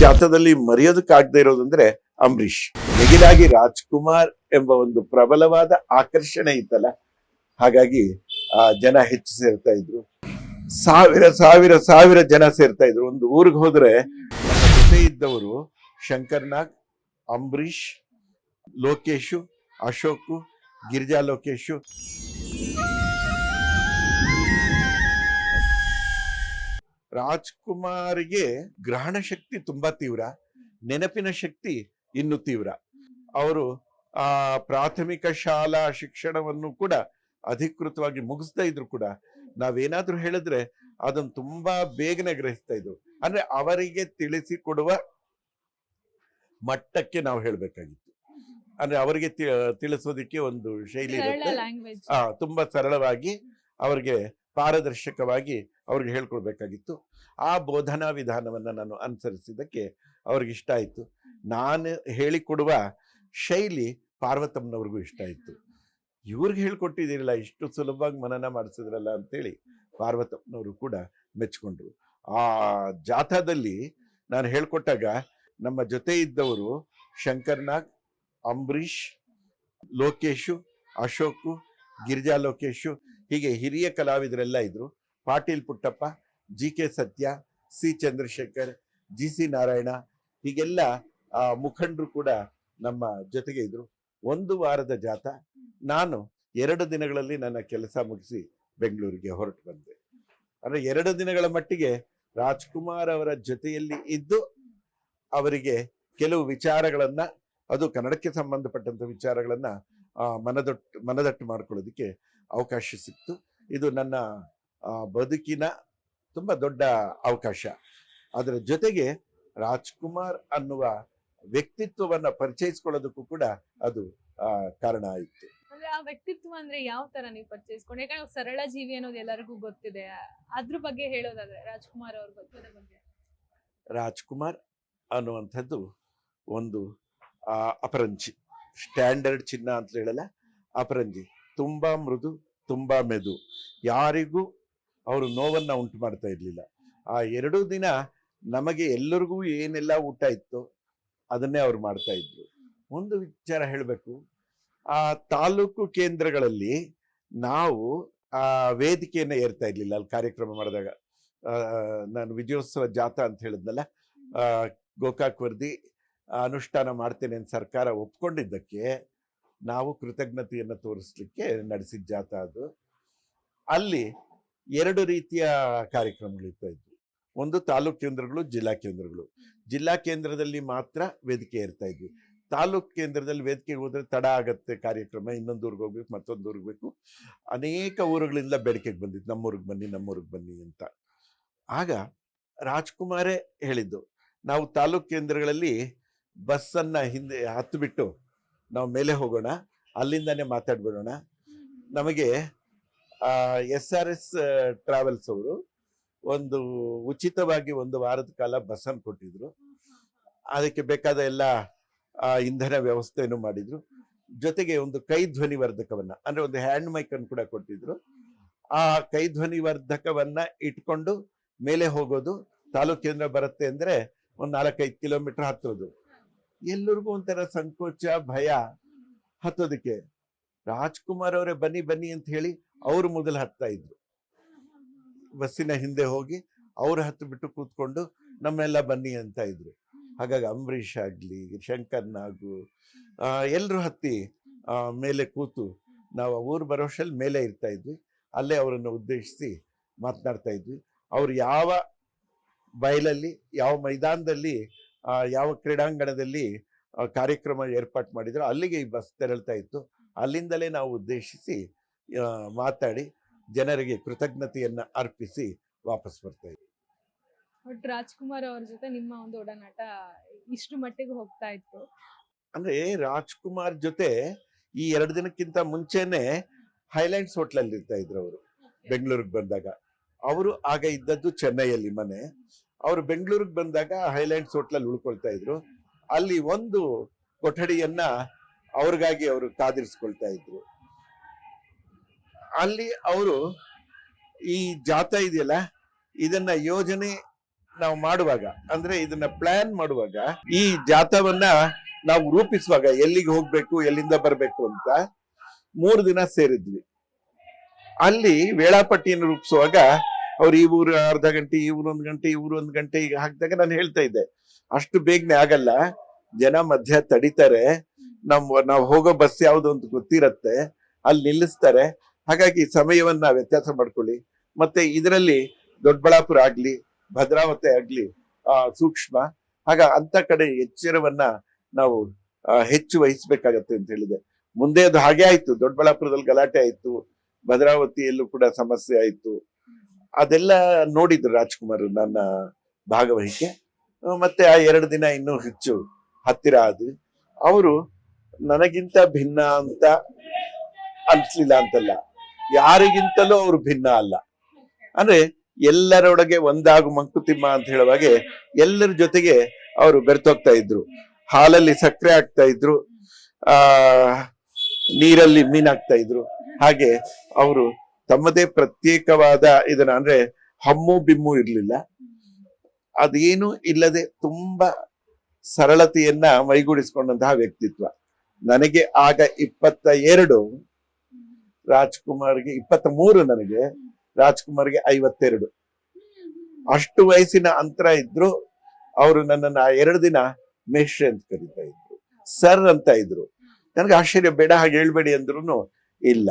ಜಾತದಲ್ಲಿ ಮರೆಯೋದಕ್ಕಾಗದೇ ಇರೋದಂದ್ರೆ ಅಂಬರೀಷ್. ಮಿಗಿಲಾಗಿ ರಾಜ್ಕುಮಾರ್ ಎಂಬ ಒಂದು ಪ್ರಬಲವಾದ ಆಕರ್ಷಣೆ ಇತ್ತಲ್ಲ, ಹಾಗಾಗಿ ಆ ಜನ ಹೆಚ್ಚು ಸೇರ್ತಾ ಇದ್ರು. ಸಾವಿರ ಸಾವಿರ ಸಾವಿರ ಜನ ಸೇರ್ತಾ ಇದ್ರು. ಒಂದು ಊರಿಗೆ ಹೋದ್ರೆ ಜೊತೆ ಇದ್ದವರು ಶಂಕರ್ನಾಗ್, ಅಂಬರೀಷ್, ಲೋಕೇಶು, ಅಶೋಕು, ಗಿರಿಜಾ ಲೋಕೇಶು. ರಾಜ್ಕುಮಾರ್ಗೆ ಗ್ರಹಣ ಶಕ್ತಿ ತುಂಬಾ ತೀವ್ರ ನೆನಪಿನ ಶಕ್ತಿ ಇನ್ನು ತೀವ್ರ. ಅವರು ಆ ಪ್ರಾಥಮಿಕ ಶಾಲಾ ಶಿಕ್ಷಣವನ್ನು ಕೂಡ ಅಧಿಕೃತವಾಗಿ ಮುಗಿಸ್ತಾ ಇದ್ರು ಕೂಡ. ನಾವೇನಾದ್ರೂ ಹೇಳಿದ್ರೆ ಅದನ್ನು ತುಂಬಾ ಬೇಗನೆ ಗ್ರಹಿಸ್ತಾ ಇದ್ರು. ಅಂದ್ರೆ ಅವರಿಗೆ ತಿಳಿಸಿ ಕೊಡುವ ಮಟ್ಟಕ್ಕೆ ನಾವು ಹೇಳ್ಬೇಕಾಗಿತ್ತು. ಅಂದ್ರೆ ಅವರಿಗೆ ತಿಳಿಸೋದಿಕ್ಕೆ ಒಂದು ಶೈಲಿ ಇರುತ್ತೆ. ತುಂಬಾ ಸರಳವಾಗಿ ಅವರಿಗೆ ಪಾರದರ್ಶಕವಾಗಿ ಅವ್ರಿಗೆ ಹೇಳ್ಕೊಡ್ಬೇಕಾಗಿತ್ತು. ಆ ಬೋಧನಾ ವಿಧಾನವನ್ನು ನಾನು ಅನುಸರಿಸಿದ್ದಕ್ಕೆ ಅವ್ರಿಗೆ ಇಷ್ಟ ಆಯಿತು. ನಾನು ಹೇಳಿಕೊಡುವ ಶೈಲಿ ಪಾರ್ವತಮ್ಮನವ್ರಿಗೂ ಇಷ್ಟ ಆಯಿತು. ಇವ್ರಿಗೆ ಹೇಳ್ಕೊಟ್ಟಿದ್ದೀರಲ್ಲ, ಇಷ್ಟು ಸುಲಭವಾಗಿ ಮನನ ಮಾಡಿಸಿದ್ರಲ್ಲ ಅಂತೇಳಿ ಪಾರ್ವತಮ್ಮನವರು ಕೂಡ ಮೆಚ್ಕೊಂಡ್ರು. ಆ ಜಾಥಾದಲ್ಲಿ ನಾನು ಹೇಳ್ಕೊಟ್ಟಾಗ ನಮ್ಮ ಜೊತೆ ಇದ್ದವರು ಶಂಕರ್ನಾಗ್, ಅಂಬರೀಷ್, ಲೋಕೇಶು, ಅಶೋಕು, ಗಿರಿಜಾ ಲೋಕೇಶು ಹೀಗೆ ಹಿರಿಯ ಕಲಾವಿದರೆಲ್ಲ ಇದ್ರು. Patil Puttappa, G K Satya, C Chandrashekar, G C Narayana ಹೀಗೆಲ್ಲ, ಆ, ಮುಖಂಡರು ಕೂಡ ನಮ್ಮ ಜೊತೆಗೆ ಇದ್ರು. ಒಂದು ವಾರದ ಜಾತ. ನಾನು ಎರಡು ದಿನಗಳಲ್ಲಿ ನನ್ನ ಕೆಲಸ ಮುಗಿಸಿ ಬೆಂಗಳೂರಿಗೆ ಹೊರಟು ಬಂದೆ. ಅಂದ್ರೆ ಎರಡು ದಿನಗಳ ಮಟ್ಟಿಗೆ ರಾಜ್ಕುಮಾರ್ ಅವರ ಜೊತೆಯಲ್ಲಿ ಇದ್ದು ಅವರಿಗೆ ಕೆಲವು ವಿಚಾರಗಳನ್ನ, ಅದು ಕನ್ನಡಕ್ಕೆ ಸಂಬಂಧಪಟ್ಟಂತ ವಿಚಾರಗಳನ್ನ ಮನದೊಟ್ಟು, ಮನದಟ್ಟು ಮಾಡ್ಕೊಳ್ಳೋದಕ್ಕೆ ಅವಕಾಶ ಸಿಕ್ತು. ಇದು ನನ್ನ ಬದುಕಿನ ತುಂಬ ದೊಡ್ಡ ಅವಕಾಶ. ಅದರ ಜೊತೆಗೆ ರಾಜ್ಕುಮಾರ್ ಅನ್ನುವ ವ್ಯಕ್ತಿತ್ವವನ್ನ ಪರಿಚಯಿಸ್ಕೊಳ್ಳೋದಕ್ಕೂ ಕೂಡ ಅದು ಕಾರಣ ಆಯಿತು. ಅಂದ್ರೆ ಆ ವ್ಯಕ್ತಿತ್ವ ಅಂದ್ರೆ ಯಾವ ತರ ನೀವು ಪರಿಚಯಿಸ್ಕೊಂಡು ಯಾಕಂದ್ರೆ ಸರಳ ಜೀವಿ ಅನ್ನೋದು ಎಲ್ಲರಿಗೂ ಗೊತ್ತಿದೆ. ಅದ್ರ ಬಗ್ಗೆ ಹೇಳೋದಾದ್ರೆ ರಾಜ್ಕುಮಾರ್ ಅವ್ರ ಗೊತ್ತದ ಬಗ್ಗೆ. ರಾಜ್ಕುಮಾರ್ ಅನ್ನುವಂಥದ್ದು ಒಂದು ಅಪರಂಜಿ. ಸ್ಟ್ಯಾಂಡರ್ಡ್ ಚಿನ್ನ ಅಂತ ಹೇಳಲ್ಲ ಅಪರಂಜಿ. ತುಂಬಾ ಮೃದು, ತುಂಬಾ ಮೆದು. ಯಾರಿಗೂ ಅವರು ನೋವನ್ನ ಉಂಟು ಮಾಡ್ತಾ ಇರಲಿಲ್ಲ. ಆ ಎರಡು ದಿನ ನಮಗೆ ಎಲ್ಲರಿಗೂ ಏನೆಲ್ಲ ಊಟ ಇತ್ತು ಅದನ್ನೇ ಅವ್ರು ಮಾಡ್ತಾ ಇದ್ರು. ಒಂದು ವಿಚಾರ ಹೇಳಬೇಕು. ಆ ತಾಲೂಕು ಕೇಂದ್ರಗಳಲ್ಲಿ ನಾವು ಆ ವೇದಿಕೆಯನ್ನು ಏರ್ತಾ ಇರಲಿಲ್ಲ. ಅಲ್ಲಿ ಕಾರ್ಯಕ್ರಮ ಮಾಡಿದಾಗ ನಾನು ವಿಜಯೋತ್ಸವ ಜಾಥಾ ಅಂತ ಹೇಳಿದ್ನಲ್ಲ ಗೋಕಾಕ್ ವರದಿ ಅನುಷ್ಠಾನ ಮಾಡ್ತೇನೆ ಅಂತ ಸರ್ಕಾರ ಒಪ್ಕೊಂಡಿದ್ದಕ್ಕೆ ನಾವು ಕೃತಜ್ಞತೆಯನ್ನು ತೋರಿಸ್ಲಿಕ್ಕೆ ನಡೆಸಿದ ಜಾಥಾ ಅದು. ಅಲ್ಲಿ ಎರಡು ರೀತಿಯ ಕಾರ್ಯಕ್ರಮಗಳು ಇರ್ತಾ ಇದ್ವು. ಒಂದು ತಾಲೂಕ್ ಕೇಂದ್ರಗಳು, ಜಿಲ್ಲಾ ಕೇಂದ್ರಗಳು. ಜಿಲ್ಲಾ ಕೇಂದ್ರದಲ್ಲಿ ಮಾತ್ರ ವೇದಿಕೆ ಇರ್ತಾ ಇದ್ವಿ. ತಾಲೂಕ್ ಕೇಂದ್ರದಲ್ಲಿ ವೇದಿಕೆಗೆ ಹೋದ್ರೆ ತಡ ಆಗತ್ತೆ ಕಾರ್ಯಕ್ರಮ, ಇನ್ನೊಂದು ಊರಿಗೆ ಹೋಗ್ಬೇಕು, ಮತ್ತೊಂದು ಊರಿಗೆ ಬೇಕು ಅನೇಕ ಊರುಗಳಿಂದ ಬೇಡಿಕೆಗೆ ಬಂದಿತ್ತು, ನಮ್ಮೂರಿಗೆ ಬನ್ನಿ ನಮ್ಮೂರಿಗೆ ಬನ್ನಿ ಅಂತ. ಆಗ ರಾಜ್ಕುಮಾರೇ ಹೇಳಿದ್ದು, ನಾವು ತಾಲೂಕ್ ಕೇಂದ್ರಗಳಲ್ಲಿ ಬಸ್ಸನ್ನ ಹಿಂದೆ ಹತ್ತು ಬಿಟ್ಟು ನಾವು ಮೇಲೆ ಹೋಗೋಣ, ಅಲ್ಲಿಂದಾನೆ ಮಾತಾಡ್ಬಿಡೋಣ. ನಮಗೆ ಎಸ್ ಆರ್ ಎಸ್ ಟ್ರಾವೆಲ್ಸ್ ಅವರು ಒಂದು ಉಚಿತವಾಗಿ ಒಂದು ವಾರದ ಕಾಲ ಬಸ್ಸನ್ನು ಕೊಟ್ಟಿದ್ರು. ಅದಕ್ಕೆ ಬೇಕಾದ ಎಲ್ಲ ಇಂಧನ ವ್ಯವಸ್ಥೆಯನ್ನು ಮಾಡಿದ್ರು. ಜೊತೆಗೆ ಒಂದು ಕೈ ಧ್ವನಿ ವರ್ಧಕವನ್ನ, ಅಂದ್ರೆ ಒಂದು ಹ್ಯಾಂಡ್ ಮೈಕ್ ಅನ್ನು ಕೂಡ ಕೊಟ್ಟಿದ್ರು. ಆ ಕೈ ಧ್ವನಿ ವರ್ಧಕವನ್ನ ಇಟ್ಕೊಂಡು ಮೇಲೆ ಹೋಗೋದು ತಾಲೂಕಿಂದ ಬರುತ್ತೆ ಅಂದ್ರೆ ಒಂದು ನಾಲ್ಕೈದು ಕಿಲೋಮೀಟರ್ ಹತ್ತೋದು. ಎಲ್ಲರಿಗೂ ಒಂಥರ ಸಂಕೋಚ, ಭಯ ಹತ್ತೋದಕ್ಕೆ. ರಾಜ್ಕುಮಾರ್ ಅವರೇ ಬನ್ನಿ ಬನ್ನಿ ಅಂತ ಹೇಳಿ ಅವ್ರು ಮೊದಲು ಹತ್ತಾ ಇದ್ರು. ಬಸ್ಸಿನ ಹಿಂದೆ ಹೋಗಿ ಅವ್ರು ಹತ್ತು ಬಿಟ್ಟು ಕೂತ್ಕೊಂಡು ನಮ್ಮೆಲ್ಲ ಬನ್ನಿ ಅಂತ ಇದ್ರು. ಹಾಗಾಗಿ ಅಂಬರೀಷ್ ಆಗ್ಲಿ, ಶಂಕರ್ ನಾಗು ಎಲ್ಲರೂ ಹತ್ತಿ ಮೇಲೆ ಕೂತು ನಾವು ಊರು ಬರೋಷಲ್ಲಿ ಮೇಲೆ ಇರ್ತಾ ಇದ್ವಿ. ಅಲ್ಲೇ ಅವರನ್ನು ಉದ್ದೇಶಿಸಿ ಮಾತನಾಡ್ತಾ ಇದ್ವಿ. ಅವ್ರು ಯಾವ ಬಯಲಲ್ಲಿ, ಯಾವ ಮೈದಾನದಲ್ಲಿ ಯಾವ ಕ್ರೀಡಾಂಗಣದಲ್ಲಿ ಕಾರ್ಯಕ್ರಮ ಏರ್ಪಾಟ್ ಮಾಡಿದ್ರು ಅಲ್ಲಿಗೆ ಈ ಬಸ್ ತೆರಳ್ತಾ ಇತ್ತು. ಅಲ್ಲಿಂದಲೇ ನಾವು ಉದ್ದೇಶಿಸಿ ಮಾತಾಡಿ ಜನರಿಗೆ ಕೃತಜ್ಞತೆಯನ್ನು ಅರ್ಪಿಸಿ ವಾಪಸ್ ಬರ್ತಾ ಇದ್ವಿ. ಒಟ್ಟು ರಾಜ್ಕುಮಾರ್ ಅವ್ರ ಜೊತೆ ನಿಮ್ಮ ಒಂದು ಒಡನಾಟ ಇಷ್ಟು ಮಟ್ಟಿಗೆ ಹೋಗ್ತಾ ಇತ್ತು. ಅಂದ್ರೆ ರಾಜ್ಕುಮಾರ್ ಜೊತೆ ಈ ಎರಡು ದಿನಕ್ಕಿಂತ ಮುಂಚೆನೆ ಹೈಲ್ಯಾಂಡ್ಸ್ ಹೋಟ್ಲಲ್ಲಿ ಇರ್ತಾ ಇದ್ರು ಅವರು ಬೆಂಗಳೂರಿಗೆ ಬಂದಾಗ. ಅವರು ಆಗ ಇದ್ದದ್ದು ಚೆನ್ನೈಯಲ್ಲಿ ಮನೆ. ಅವರು ಬೆಂಗಳೂರಿಗೆ ಬಂದಾಗ ಹೈಲ್ಯಾಂಡ್ಸ್ ಹೋಟ್ಲಲ್ಲಿ ಉಳ್ಕೊಳ್ತಾ ಇದ್ರು. ಅಲ್ಲಿ ಒಂದು ಕೊಠಡಿಯನ್ನ ಅವ್ರಿಗಾಗಿ ಅವರು ಕಾದಿರಿಸ್ಕೊಳ್ತಾ ಇದ್ರು. ಅಲ್ಲಿ ಅವರು ಈ ಜಾತ ಇದೆಯಲ್ಲ, ಇದನ್ನ ಯೋಜನೆ ನಾವು ಮಾಡುವಾಗ, ಅಂದ್ರೆ ಇದನ್ನ ಪ್ಲಾನ್ ಮಾಡುವಾಗ, ಈ ಜಾತವನ್ನ ನಾವು ರೂಪಿಸುವಾಗ ಎಲ್ಲಿಗೆ ಹೋಗ್ಬೇಕು, ಎಲ್ಲಿಂದ ಬರ್ಬೇಕು ಅಂತ ಮೂರು ದಿನ ಸೇರಿದ್ವಿ. ಅಲ್ಲಿ ವೇಳಾಪಟ್ಟಿಯನ್ನು ರೂಪಿಸುವಾಗ ಅವ್ರು ಈ ಊರು ಅರ್ಧ ಗಂಟೆ, ಈ ಊರು ಒಂದು ಗಂಟೆ, ಈ ಊರು ಒಂದು ಗಂಟೆ ಈಗ ಹಾಕಿದಾಗ ನಾನು ಹೇಳ್ತಾ ಇದ್ದೆ. ಅಷ್ಟು ಬೇಗನೆ ಆಗಲ್ಲ. ಜನ ಮಧ್ಯ ತಡಿತಾರೆ. ನಮ್ ನಾವು ಹೋಗೋ ಬಸ್ ಯಾವ್ದು ಅಂತ ಗೊತ್ತಿರತ್ತೆ. ಅಲ್ಲಿ ನಿಲ್ಲಿಸ್ತಾರೆ. ಹಾಗಾಗಿ ಸಮಯವನ್ನ ವ್ಯತ್ಯಾಸ ಮಾಡ್ಕೊಳ್ಳಿ. ಮತ್ತೆ ಇದರಲ್ಲಿ ದೊಡ್ಡಬಳ್ಳಾಪುರ ಆಗ್ಲಿ, ಭದ್ರಾವತಿ ಆಗ್ಲಿ, ಆ, ಸೂಕ್ಷ್ಮ. ಹಾಗ ಅಂತ ಕಡೆ ಎಚ್ಚರವನ್ನ ನಾವು ಹೆಚ್ಚು ವಹಿಸ್ಬೇಕಾಗತ್ತೆ ಅಂತ ಹೇಳಿದೆ. ಮುಂದೆ ಅದು ಹಾಗೆ ಆಯ್ತು. ದೊಡ್ಡಬಳ್ಳಾಪುರದಲ್ಲಿ ಗಲಾಟೆ ಆಯ್ತು. ಭದ್ರಾವತಿಯಲ್ಲೂ ಕೂಡ ಸಮಸ್ಯೆ ಆಯ್ತು. ಅದೆಲ್ಲ ನೋಡಿದ್ರು ರಾಜ್ಕುಮಾರ್ ನನ್ನ ಭಾಗವಹಿಕೆ. ಮತ್ತೆ ಆ ಎರಡು ದಿನ ಇನ್ನೂ ಹೆಚ್ಚು ಹತ್ತಿರ ಆದ್ವಿ. ಅವರು ನನಗಿಂತ ಭಿನ್ನ ಅಂತ ಅನ್ಸ್ಲಿಲ್ಲ ಅಂತಲ್ಲ. ಯಾರಿಗಿಂತಲೂ ಅವರು ಭಿನ್ನ ಅಲ್ಲ. ಅಂದ್ರೆ ಎಲ್ಲರೊಳಗೆ ಒಂದಾಗು ಮಂಕುತಿಮ್ಮ ಅಂತ ಹೇಳುವಾಗೆ ಎಲ್ಲರ ಜೊತೆಗೆ ಅವರು ಬೆರ್ತೋಗ್ತಾ ಇದ್ರು. ಹಾಲಲ್ಲಿ ಸಕ್ಕರೆ ಆಗ್ತಾ ಇದ್ರು. ಆ, ನೀರಲ್ಲಿ ಮೀನಾಗ್ತಾ ಇದ್ರು. ಹಾಗೆ ಅವರು ತಮ್ಮದೇ ಪ್ರತ್ಯೇಕವಾದ ಇದನ್ನ ಅಂದ್ರೆ ಹಮ್ಮು ಬಿಮ್ಮು ಇರಲಿಲ್ಲ. ಅದೇನು ಇಲ್ಲದೆ ತುಂಬಾ ಸರಳತೆಯನ್ನ ಮೈಗೂಡಿಸಿಕೊಂಡಂತಹ ವ್ಯಕ್ತಿತ್ವ. ನನಗೆ ಆಗ ಇಪ್ಪತ್ತ ಎರಡು ರಾಜ್ಕುಮಾರ್ಗೆ ಇಪ್ಪತ್ತ ಮೂರು ನನಗೆ, ರಾಜ್ಕುಮಾರ್ಗೆ ಐವತ್ತೆರಡು. ಅಷ್ಟು ವಯಸ್ಸಿನ ಅಂತರ ಇದ್ರು ಅವರು ನನ್ನನ್ನ ಎರಡು ದಿನ ಮೇಷ್ರೆ ಅಂತ ಕರೀತಾ ಇದ್ರು. ಸರ್ ಅಂತ ಇದ್ರು. ನನಗೆ ಆಶ್ಚರ್ಯ, ಬೇಡ ಹಾಗೆ ಹೇಳ್ಬೇಡಿ ಅಂದ್ರೂ ಇಲ್ಲ.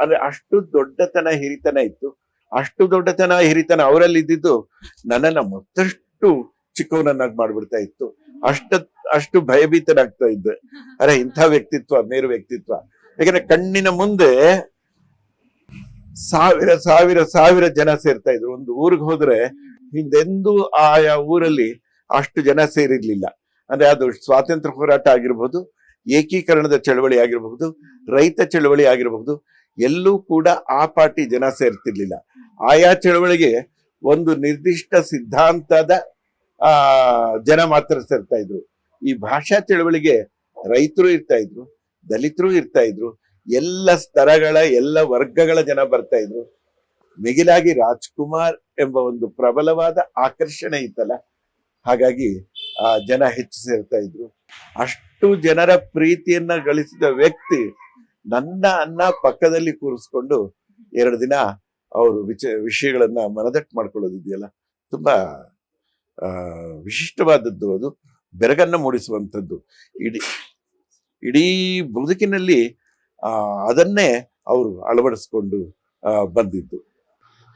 ಅಂದ್ರೆ ಅಷ್ಟು ದೊಡ್ಡತನ ಹಿರಿತನ ಇತ್ತು. ಅಷ್ಟು ದೊಡ್ಡತನ ಹಿರಿತನ ಅವರಲ್ಲಿ ಇದ್ದಿದ್ದು ನನ್ನನ್ನ ಮತ್ತಷ್ಟು ಚಿಕ್ಕವನನ್ನಾಗಿ ಮಾಡ್ಬಿಡ್ತಾ ಇತ್ತು. ಅಷ್ಟ, ಅಷ್ಟು ಭಯಭೀತನಾಗ್ತಾ ಇದ್ದೆ. ಅರೆ, ಇಂಥ ವ್ಯಕ್ತಿತ್ವ, ಮೇರು ವ್ಯಕ್ತಿತ್ವ. ಯಾಕಂದ್ರೆ ಕಣ್ಣಿನ ಮುಂದೆ ಸಾವಿರ ಸಾವಿರ ಸಾವಿರ ಜನ ಸೇರ್ತಾ ಇದ್ರು. ಒಂದು ಊರಿಗೆ ಹೋದ್ರೆ ಹಿಂದೆಂದೂ ಆಯಾ ಊರಲ್ಲಿ ಅಷ್ಟು ಜನ ಸೇರಿರ್ಲಿಲ್ಲ. ಅಂದ್ರೆ ಅದು ಸ್ವಾತಂತ್ರ್ಯ ಹೋರಾಟ ಆಗಿರ್ಬಹುದು ಏಕೀಕರಣದ ಚಳವಳಿ ಆಗಿರಬಹುದು ರೈತ ಚಳವಳಿ ಆಗಿರಬಹುದು ಎಲ್ಲೂ ಕೂಡ ಆ ಪಾರ್ಟಿ ಜನ ಸೇರ್ತಿರ್ಲಿಲ್ಲ. ಆಯಾ ಚಳವಳಿಗೆ ಒಂದು ನಿರ್ದಿಷ್ಟ ಸಿದ್ಧಾಂತದ, ಆ, ಜನ ಮಾತ್ರ ಸೇರ್ತಾ ಇದ್ರು. ಈ ಭಾಷಾ ಚಳವಳಿಗೆ ರೈತರು ಇರ್ತಾ ಇದ್ರು, ದಲಿತರು ಇರ್ತಾ ಇದ್ರು, ಎಲ್ಲ ಸ್ತರಗಳ ಎಲ್ಲ ವರ್ಗಗಳ ಜನ ಬರ್ತಾ ಇದ್ರು. ಮಿಗಿಲಾಗಿ ರಾಜ್ಕುಮಾರ್ ಎಂಬ ಒಂದು ಪ್ರಬಲವಾದ ಆಕರ್ಷಣೆ ಇತ್ತಲ್ಲ, ಹಾಗಾಗಿ ಆ ಜನ ಹೆಚ್ಚು ಸೇರ್ತಾ ಇದ್ರು. ಅಷ್ಟು ಜನರ ಪ್ರೀತಿಯನ್ನ ಗಳಿಸಿದ ವ್ಯಕ್ತಿ ನನ್ನ ಅನ್ನ ಪಕ್ಕದಲ್ಲಿ ಕೂರಿಸ್ಕೊಂಡು ಎರಡು ದಿನ ಅವರು ವಿಚ ವಿಷಯಗಳನ್ನ ಮನದಟ್ಟು ಮಾಡ್ಕೊಳ್ಳೋದಿದೆಯಲ್ಲ? ತುಂಬಾ ವಿಶಿಷ್ಟವಾದದ್ದು ಅದು. ಬೆರಗನ್ನ ಮೂಡಿಸುವಂಥದ್ದು. ಇಡೀ ಇಡೀ ಬದುಕಿನಲ್ಲಿ ಅದನ್ನೇ ಅವರು ಅಳವಡಿಸ್ಕೊಂಡು ಬಂದಿದ್ದು.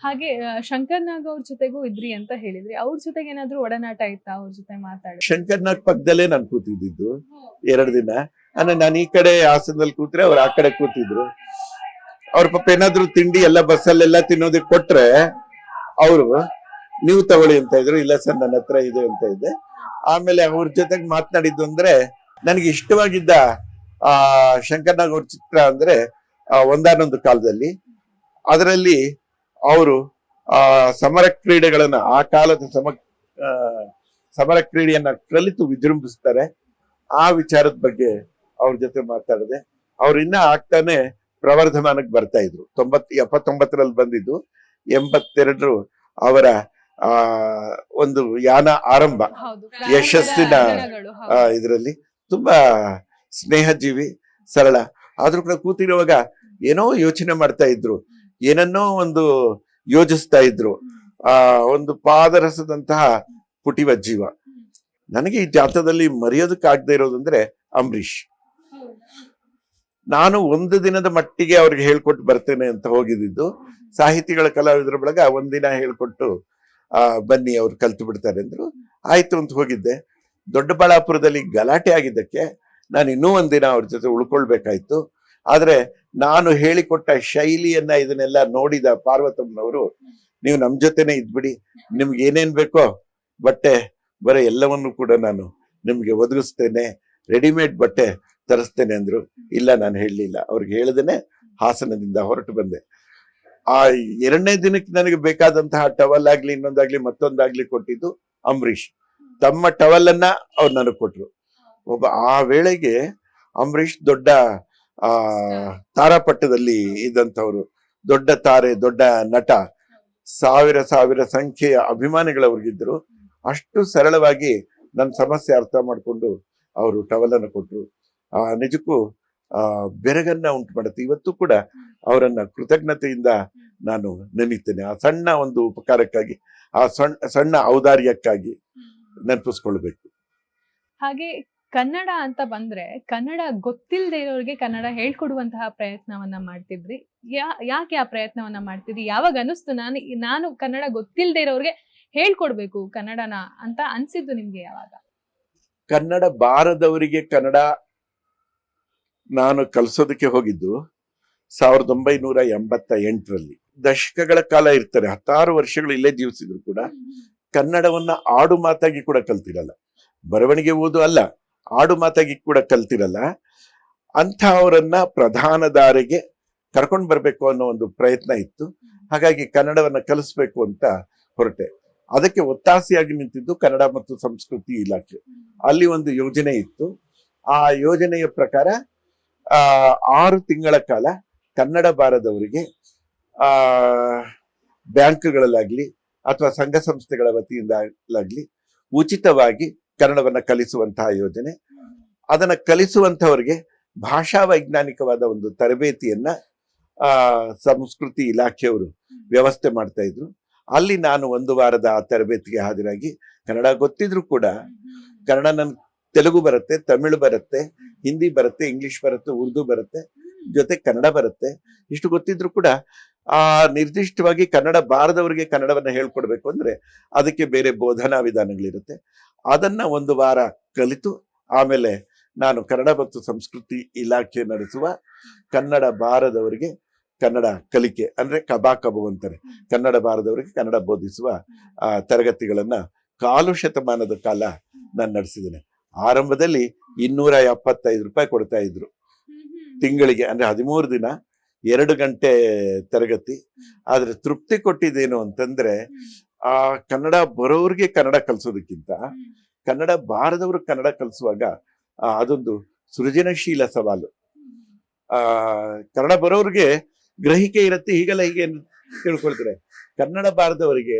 ಹಾಗೆ ಶಂಕರ್ ನಾಗ್ ಅವ್ರ ಜೊತೆಗೂ ಇದ್ರಿ ಅಂತ ಹೇಳಿದ್ರಿ. ಅವ್ರ ಜೊತೆಗೆ ಏನಾದ್ರು ಒಡನಾಟ ಇತ್ತಾ ಅವ್ರ ಜೊತೆ ಮಾತಾಡಿ ಶಂಕರ್ನಾಗ್ ಪಕ್ಕದಲ್ಲೇ ನಾನು ಕೂತಿದ್ದಿದ್ದು ಎರಡು ದಿನ. ಅಂದ್ರೆ ನಾನು ಈ ಕಡೆ ಹಾಸನದಲ್ಲಿ ಕೂತ್ರೆ ಅವ್ರು ಆ ಕಡೆ ಕೂತಿದ್ರು. ಅವ್ರ ಪಾಪ ಏನಾದ್ರು ತಿಂಡಿ ಎಲ್ಲ ಬಸ್ಸಲ್ಲೆಲ್ಲ ತಿನ್ನೋದಕ್ಕೆ ಕೊಟ್ರೆ ಅವರು ನೀವು ತಗೊಳ್ಳಿ ಅಂತ ಇದ್ರು. ಇಲ್ಲ ಸರ್ ನನ್ನ ಹತ್ರ ಇದೆ ಅಂತ ಇದ್ದೆ. ಆಮೇಲೆ ಅವ್ರ ಜೊತೆಗೆ ಮಾತನಾಡಿದ್ದು ಅಂದ್ರೆ ನನಗೆ ಇಷ್ಟವಾಗಿದ್ದ ಆ ಶಂಕರ್ನಾಗ್ ಅವ್ರ ಚಿತ್ರ ಅಂದ್ರೆ ಒಂದಾನೊಂದು ಕಾಲದಲ್ಲಿ. ಅದರಲ್ಲಿ ಅವರು ಆ ಸಮರ ಕ್ರೀಡೆಗಳನ್ನ ಆ ಕಾಲದ ಸಮ ಆ, ಸಮರ ಕ್ರೀಡೆಯನ್ನ ಕಲಿತು ವಿಜೃಂಭಿಸ್ತಾರೆ. ಆ ವಿಚಾರದ ಬಗ್ಗೆ ಅವ್ರ ಜೊತೆ ಮಾತಾಡಿದೆ ಅವ್ರು ಇನ್ನ ಆಗ್ತಾನೆ ಪ್ರವರ್ಧಮಾನಕ್ಕೆ ಬರ್ತಾ ಇದ್ರು. ತೊಂಬತ್ ಎಪ್ಪತ್ತೊಂಬತ್ತರಲ್ಲಿ ಬಂದಿದ್ದು. ಎಂಬತ್ತೆರಡರು ಅವರ ಆ ಒಂದು ಯಾನ ಆರಂಭ. ಹೌದು. ಯಶಸ್ಸಿನ, ಆ ಇದರಲ್ಲಿ. ತುಂಬಾ ಸ್ನೇಹಜೀವಿ ಸರಳ. ಆದ್ರೂ ಕೂಡ ಕೂತಿರುವಾಗ ಏನೋ ಯೋಚನೆ ಮಾಡ್ತಾ ಇದ್ರು. ಏನನ್ನೋ ಒಂದು ಯೋಜಿಸ್ತಾ ಇದ್ರು. ಆ, ಒಂದು ಪಾದರಸದಂತಹ ಪುಟಿವ ಜೀವ. ನನಗೆ ಈ ಜಾತ್ರದಲ್ಲಿ ಮರೆಯೋದಕ್ಕಾಗದೇ ಇರೋದಂದ್ರೆ ಅಂಬರೀಷ್. ನಾನು ಒಂದು ದಿನದ ಮಟ್ಟಿಗೆ ಅವ್ರಿಗೆ ಹೇಳ್ಕೊಟ್ಟು ಬರ್ತೇನೆ ಅಂತ ಹೋಗಿದ್ದು. ಸಾಹಿತಿಗಳ ಕಲಾವಿದರ ಬಳಗ ಒಂದಿನ ಹೇಳ್ಕೊಟ್ಟು, ಆ, ಬನ್ನಿ ಅವ್ರು ಕಲ್ತು ಬಿಡ್ತಾರೆ ಅಂದ್ರು. ಆಯ್ತು ಅಂತ ಹೋಗಿದ್ದೆ. ದೊಡ್ಡಬಳ್ಳಾಪುರದಲ್ಲಿ ಗಲಾಟೆ ಆಗಿದ್ದಕ್ಕೆ ನಾನು ಇನ್ನೂ ಒಂದಿನ ಅವ್ರ ಜೊತೆ ಉಳ್ಕೊಳ್ಬೇಕಾಯ್ತು. ಆದ್ರೆ ನಾನು ಹೇಳಿಕೊಟ್ಟ ಶೈಲಿಯನ್ನ ಇದನ್ನೆಲ್ಲ ನೋಡಿದ ಪಾರ್ವತಮ್ಮನವರು, ನೀವು ನಮ್ ಜೊತೆನೆ ಇದ್ಬಿಡಿ. ನಿಮ್ಗೆ ಏನೇನ್ ಬೇಕೋ ಬಟ್ಟೆ, ಬರೀ ಎಲ್ಲವನ್ನು ಕೂಡ ನಾನು ನಿಮ್ಗೆ ಒದಗಿಸ್ತೇನೆ. ರೆಡಿಮೇಡ್ ಬಟ್ಟೆ ತರಿಸ್ತೇನೆ ಅಂದ್ರು. ಇಲ್ಲ, ನಾನು ಹೇಳಲಿಲ್ಲ. ಅವ್ರಿಗೆ ಹೇಳ್ದೇನೆ ಹಾಸನದಿಂದ ಹೊರಟು ಬಂದೆ. ಆ ಎರಡನೇ ದಿನಕ್ಕೆ ನನಗೆ ಬೇಕಾದಂತಹ ಟವಲ್ ಆಗ್ಲಿ, ಇನ್ನೊಂದಾಗ್ಲಿ, ಮತ್ತೊಂದಾಗ್ಲಿ ಕೊಟ್ಟಿದ್ದು ಅಂಬರೀಷ್. ತಮ್ಮ ಟವಲ್ ಅನ್ನ ಅವ್ರು ನನಗೆ ಕೊಟ್ರು. ಒಬ್ಬ ಆ ವೇಳೆಗೆ ಅಂಬರೀಷ್ ದೊಡ್ಡ ಆ ತಾರಾಪಟ್ಟದಲ್ಲಿ ಇದ್ದಂಥವ್ರು. ದೊಡ್ಡ ತಾರೆ, ದೊಡ್ಡ ನಟ. ಸಾವಿರ ಸಾವಿರ ಸಂಖ್ಯೆಯ ಅಭಿಮಾನಿಗಳವ್ರಿಗಿದ್ರು ಅಷ್ಟು ಸರಳವಾಗಿ ನನ್ನ ಸಮಸ್ಯೆ ಅರ್ಥ ಮಾಡಿಕೊಂಡು ಅವರು ಟವಲನ್ನು ಕೊಟ್ಟರು ಆ ನಿಜಕ್ಕೂ, ಆ ಬೆರಗನ್ನ ಉಂಟು ಮಾಡುತ್ತೆ. ಇವತ್ತು ಕೂಡ ಅವರನ್ನ ಕೃತಜ್ಞತೆಯಿಂದ ನಾನು ನೆನೀತೇನೆ. ಆ ಸಣ್ಣ ಒಂದು ಉಪಕಾರಕ್ಕಾಗಿ, ಆ ಸಣ್ಣ ಸಣ್ಣ ಔದಾರ್ಯಕ್ಕಾಗಿ ನೆನಪಿಸ್ಕೊಳ್ಬೇಕು. ಹಾಗೆ ಕನ್ನಡ ಅಂತ ಬಂದ್ರೆ ಕನ್ನಡ ಗೊತ್ತಿಲ್ಲದೆ ಇರೋರಿಗೆ ಕನ್ನಡ ಹೇಳ್ಕೊಡುವಂತಹ ಪ್ರಯತ್ನವನ್ನ ಮಾಡ್ತಿದ್ರಿ. ಯಾ ಯಾಕೆ ಆ ಪ್ರಯತ್ನವನ್ನ ಮಾಡ್ತಿದ್ರಿ? ಯಾವಾಗ ಅನಿಸ್ತು ನಾನು ನಾನು ಕನ್ನಡ ಗೊತ್ತಿಲ್ಲದೆ ಇರೋರಿಗೆ ಹೇಳ್ಕೊಡ್ಬೇಕು ಕನ್ನಡನ ಅಂತ ಅನ್ಸಿದ್ದು ನಿಮ್ಗೆ ಯಾವಾಗ? ಕನ್ನಡ ಬಾರದವರಿಗೆ ಕನ್ನಡ ನಾನು ಕಲಿಸೋದಕ್ಕೆ ಹೋಗಿದ್ದು ಸಾವಿರದ ಒಂಬೈನೂರ ಎಂಬತ್ತ ಎಂಟರಲ್ಲಿ ದಶಕಗಳ ಕಾಲ ಇರ್ತಾರೆ ಹತ್ತಾರು ವರ್ಷಗಳು ಇಲ್ಲೇ ಜೀವಿಸಿದ್ರು ಕೂಡ. ಕನ್ನಡವನ್ನ ಆಡು ಮಾತಾಗಿ ಕೂಡ ಕಲ್ತಿರಲ್ಲ. ಬರವಣಿಗೆ ಓದು ಅಲ್ಲ. ಆಡು ಮಾತಾಗಿ ಕೂಡ ಕಲ್ತಿರಲ್ಲ, ಅಂಥವರನ್ನ ಪ್ರಧಾನ ದಾರಿಗೆ ಕರ್ಕೊಂಡು ಬರಬೇಕು ಅನ್ನೋ ಒಂದು ಪ್ರಯತ್ನ ಇತ್ತು. ಹಾಗಾಗಿ ಕನ್ನಡವನ್ನು ಕಲಿಸ್ಬೇಕು ಅಂತ ಹೊರಟೆ. ಅದಕ್ಕೆ ಒತ್ತಾಸೆಯಾಗಿ ನಿಂತಿದ್ದು ಕನ್ನಡ ಮತ್ತು ಸಂಸ್ಕೃತಿ ಇಲಾಖೆ. ಅಲ್ಲಿ ಒಂದು ಯೋಜನೆ ಇತ್ತು. ಆ ಯೋಜನೆಯ ಪ್ರಕಾರ ಆರು ತಿಂಗಳ ಕಾಲ ಕನ್ನಡ ಬಾರದವರಿಗೆ ಆ, ಬ್ಯಾಂಕ್ಗಳಲ್ಲಾಗ್ಲಿ ಅಥವಾ ಸಂಘ ಸಂಸ್ಥೆಗಳ ವತಿಯಿಂದಲಾಗ್ಲಿ ಉಚಿತವಾಗಿ ಕನ್ನಡವನ್ನ ಕಲಿಸುವಂತಹ ಯೋಜನೆ. ಅದನ್ನ ಕಲಿಸುವಂತವರಿಗೆ ಭಾಷಾ ವೈಜ್ಞಾನಿಕವಾದ ಒಂದು ತರಬೇತಿಯನ್ನ, ಆ, ಸಂಸ್ಕೃತಿ ಇಲಾಖೆಯವರು ವ್ಯವಸ್ಥೆ ಮಾಡ್ತಾ ಇದ್ರು. ಅಲ್ಲಿ ನಾನು ಒಂದು ವಾರದ ಆ ತರಬೇತಿಗೆ ಹಾಜರಾಗಿ ಕನ್ನಡ ಗೊತ್ತಿದ್ರು ಕೂಡ ಕನ್ನಡ ನನ್ ತೆಲುಗು ಬರುತ್ತೆ, ತಮಿಳು ಬರುತ್ತೆ, ಹಿಂದಿ ಬರುತ್ತೆ, ಇಂಗ್ಲಿಷ್ ಬರುತ್ತೆ, ಉರ್ದು ಬರುತ್ತೆ, ಜೊತೆ ಕನ್ನಡ ಬರುತ್ತೆ. ಇಷ್ಟು ಗೊತ್ತಿದ್ರು ಕೂಡ ಆ ನಿರ್ದಿಷ್ಟವಾಗಿ ಕನ್ನಡ ಬಾರದವರಿಗೆ ಕನ್ನಡವನ್ನ ಹೇಳ್ಕೊಡ್ಬೇಕು ಅಂದ್ರೆ ಅದಕ್ಕೆ ಬೇರೆ ಬೋಧನಾ ವಿಧಾನಗಳಿರುತ್ತೆ. ಅದನ್ನ ಒಂದು ವಾರ ಕಲಿತು ಆಮೇಲೆ ನಾನು ಕನ್ನಡ ಮತ್ತು ಸಂಸ್ಕೃತಿ ಇಲಾಖೆ ನಡೆಸುವ ಕನ್ನಡ ಬಾರದವರಿಗೆ ಕನ್ನಡ ಕಲಿಕೆ ಅಂದ್ರೆ ಕಬಾ ಕಬು ಅಂತಾರೆ. ಕನ್ನಡ ಬಾರದವರಿಗೆ ಕನ್ನಡ ಬೋಧಿಸುವ, ಆ, ತರಗತಿಗಳನ್ನ ಕಾಲು ಶತಮಾನದ ಕಾಲ ನಾನು ನಡೆಸಿದ್ದೇನೆ. ಆರಂಭದಲ್ಲಿ ಇನ್ನೂರ ಎಪ್ಪತ್ತೈದು ರೂಪಾಯಿ ಕೊಡ್ತಾ ಇದ್ರು. ತಿಂಗಳಿಗೆ ಅಂದ್ರೆ ಹದಿಮೂರು ದಿನ, ಎರಡು ಗಂಟೆ ತರಗತಿ. ಆದರೆ ತೃಪ್ತಿ ಕೊಟ್ಟಿದ್ದೇನು ಅಂತಂದ್ರೆ ಆ ಕನ್ನಡ ಬರೋರಿಗೆ ಕನ್ನಡ ಕಲಿಸೋದಕ್ಕಿಂತ ಕನ್ನಡ ಬಾರದವರು ಕನ್ನಡ ಕಲಿಸುವಾಗ ಅದೊಂದು ಸೃಜನಶೀಲ ಸವಾಲು. ಆ ಕನ್ನಡ ಬರೋರಿಗೆ ಗ್ರಹಿಕೆ ಇರುತ್ತೆ ಹೀಗೆಲ್ಲ ಹೀಗೆ ತಿಳ್ಕೊಳ್ತಾರೆ. ಕನ್ನಡ ಬಾರದವರಿಗೆ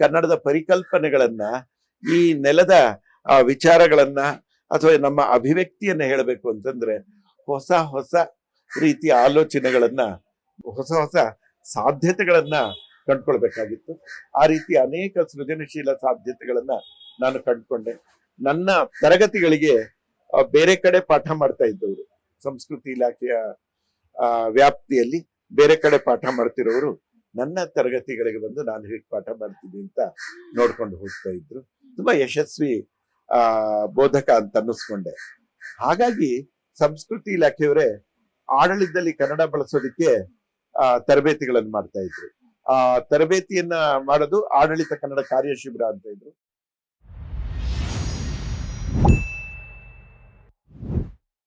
ಕನ್ನಡದ ಪರಿಕಲ್ಪನೆಗಳನ್ನ ಈ ನೆಲದ ಆ ವಿಚಾರಗಳನ್ನ ಅಥವಾ ನಮ್ಮ ಅಭಿವ್ಯಕ್ತಿಯನ್ನ ಹೇಳಬೇಕು ಅಂತಂದ್ರೆ ಹೊಸ ಹೊಸ ರೀತಿಯ ಆಲೋಚನೆಗಳನ್ನ ಹೊಸ ಹೊಸ ಸಾಧ್ಯತೆಗಳನ್ನ ಕಂಡ್ಕೊಳ್ಬೇಕಾಗಿತ್ತು ಆ ರೀತಿ ಅನೇಕ ಸೃಜನಶೀಲ ಸಾಧ್ಯತೆಗಳನ್ನ ನಾನು ಕಂಡ್ಕೊಂಡೆ. ನನ್ನ ತರಗತಿಗಳಿಗೆ ಬೇರೆ ಕಡೆ ಪಾಠ ಮಾಡ್ತಾ ಇದ್ದವರು, ಸಂಸ್ಕೃತಿ ಇಲಾಖೆಯ ವ್ಯಾಪ್ತಿಯಲ್ಲಿ ಬೇರೆ ಕಡೆ ಪಾಠ ಮಾಡ್ತಿರೋರು ನನ್ನ ತರಗತಿಗಳಿಗೆ ಬಂದು ನಾನು ಹೇಗೆ ಪಾಠ ಮಾಡ್ತೀನಿ ಅಂತ ನೋಡ್ಕೊಂಡು ಹೋಗ್ತಾ ಇದ್ರು. ತುಂಬಾ ಯಶಸ್ವಿ, ಆ, ಬೋಧಕ ಅಂತ ಅನ್ನಿಸ್ಕೊಂಡೆ. ಹಾಗಾಗಿ ಸಂಸ್ಕೃತಿ ಇಲಾಖೆಯವರೇ ಆಡಳಿತದಲ್ಲಿ ಕನ್ನಡ ಬಳಸೋದಕ್ಕೆ ತರಬೇತಿಗಳನ್ನು ಮಾಡ್ತಾ ಇದ್ರು. ಆ ತರಬೇತಿಯನ್ನ ಮಾಡೋದು ಆಡಳಿತ ಕನ್ನಡ ಕಾರ್ಯಶಿಬಿರ ಅಂತ ಇದ್ರು.